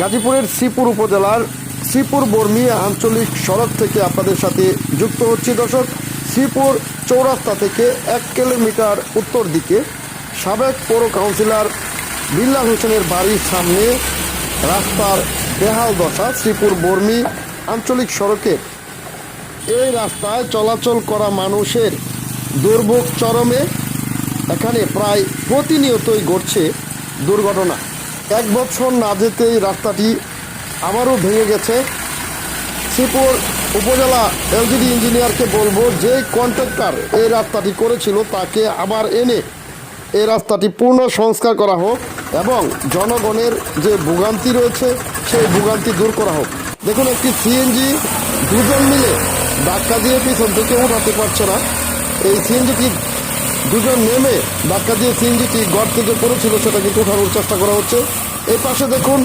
গাজীপুরের শ্রীপুর উপজেলার শ্রীপুর, বর্মি, আঞ্চলিক সড়ক থেকে আপনাদের সাথে যুক্ত হচ্ছি। দর্শক, শ্রীপুর চৌরাস্তা থেকে এক কিলোমিটার উত্তর দিকে সাবেক পৌর কাউন্সিলর বিল্লাল হোসেনের বাড়ির সামনে রাস্তার বেহাল দশা শ্রীপুর, বর্মি, আঞ্চলিক সড়কের এই রাস্তায় চলাচল করা মানুষের দুর্ভোগ চরমে এখানে প্রায় প্রতিনিয়তই ঘটছে দুর্ঘটনা। এক বছর না যেতেই রাস্তাটি আবারও ভেঙে গেছে। শ্রীপুর উপজেলা এলজিডি ইঞ্জিনিয়ারকে বলব, যে কন্ট্রাক্টর এই রাস্তাটি করেছিল তাকে আবার এনে এই রাস্তাটি পূর্ণ সংস্কার করা হোক এবং জনগণের যে ভোগান্তি রয়েছে, সেই ভোগান্তি দূর করা হোক। দেখুন, একটি সিএনজি দুজন মিলে ধাক্কা দিয়ে পিছন থেকে উঠাতে পারছে না। এই সিএনজিটি দুজন নেমে ধাক্কা দিয়ে সিএনজিটি ঘর থেকে পড়েছিল, সেটাকে উঠানোর চেষ্টা করা হচ্ছে। এই পাশে দেখুন